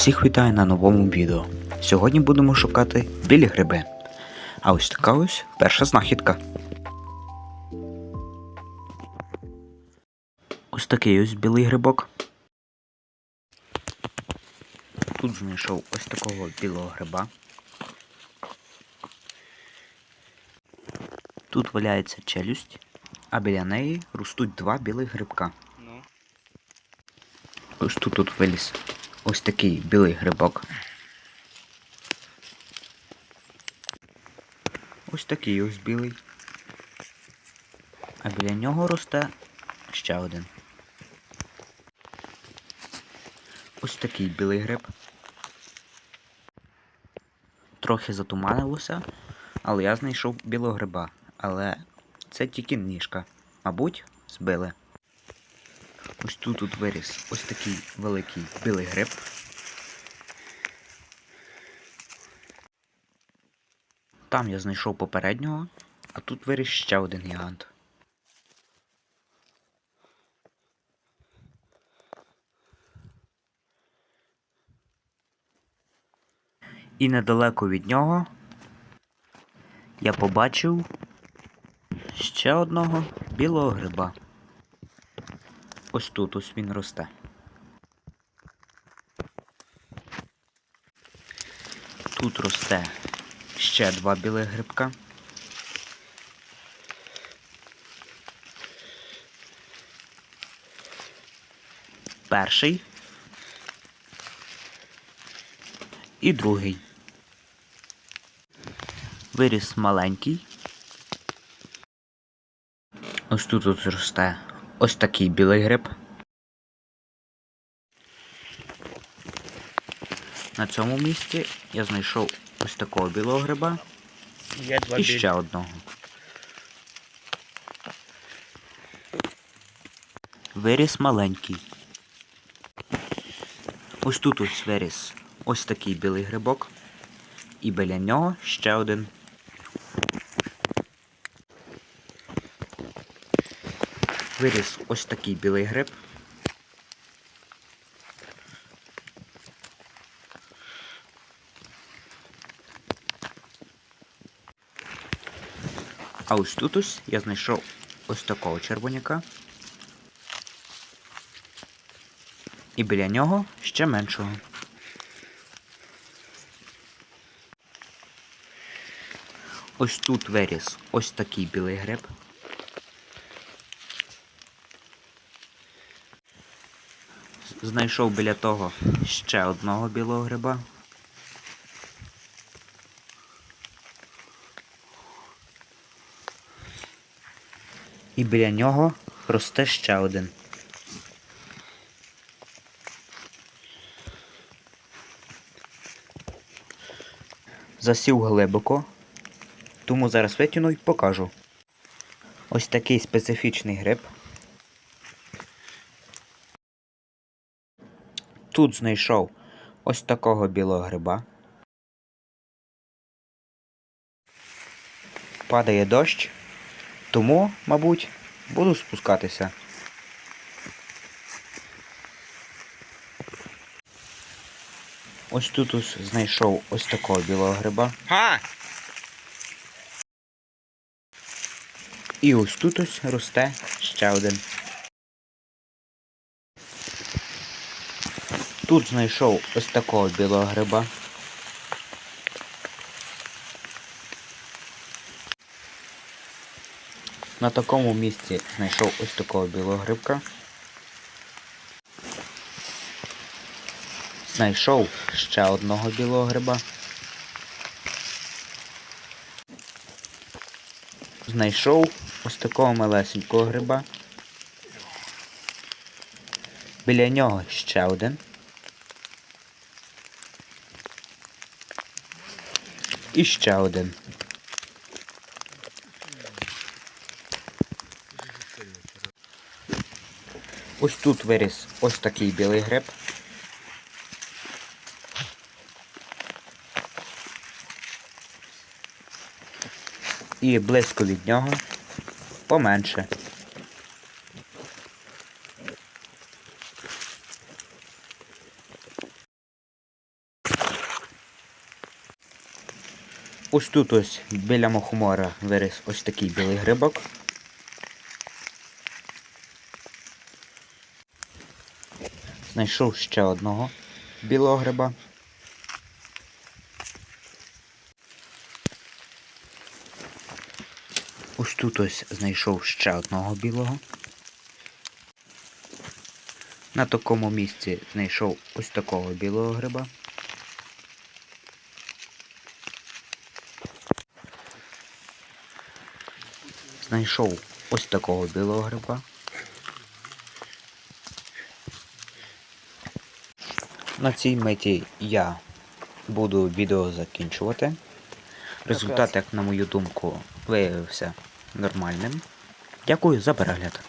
Всіх вітаю на новому відео. Сьогодні будемо шукати білі гриби. А ось така ось перша знахідка. Ось такий ось білий грибок. Тут знайшов ось такого білого гриба. Тут валяється челюсть, а біля неї ростуть два білих грибка. Ну, Ось тут тут виліз ось такий білий грибок. Ось такий ось білий. А біля нього росте ще один. Ось такий білий гриб. Трохи затуманилося, але я знайшов білого гриба. Але це тільки ніжка. Мабуть, збили. Ось тут тут виріс ось такий великий білий гриб. Там я знайшов попереднього, а тут виріс ще один гігант. І недалеко від нього я побачив ще одного білого гриба. Ось тут ось він росте. Тут росте ще два білих грибка. Перший і другий. Виріс маленький. Ось тут от росте ось такий білий гриб. На цьому місці я знайшов ось такого білого гриба є два і білі. ще одного. Виріс маленький. Ось тут ось виріс ось такий білий грибок. І біля нього ще один. Виріс ось такий білий гриб. А ось тут ось я знайшов ось такого червоняка. І біля нього ще меншого. Ось тут виріс ось такий білий гриб. Знайшов біля того ще одного білого гриба. І біля нього росте ще один. Засів глибоко, тому зараз витягну і покажу. Ось такий специфічний гриб. Тут знайшов ось такого білого гриба. Падає дощ, тому, мабуть, буду спускатися. Ось тут ось знайшов ось такого білого гриба. Га! І ось тут ось росте ще один. Тут знайшов ось такого білого гриба. На такому місці знайшов ось такого білого грибка. Знайшов ще одного білого гриба. Знайшов ось такого малесенького гриба. Біля нього ще один. І ще один. Ось тут виріс ось такий білий гриб. І близько від нього поменше. Ось тут ось біля мухомора виріс ось такий білий грибок. Знайшов ще одного білого гриба. Ось тут ось знайшов ще одного білого. На такому місці знайшов ось такого білого гриба. Знайшов ось такого білого гриба. На цій меті я буду відео закінчувати. Результат, як на мою думку, виявився нормальним. Дякую за перегляд.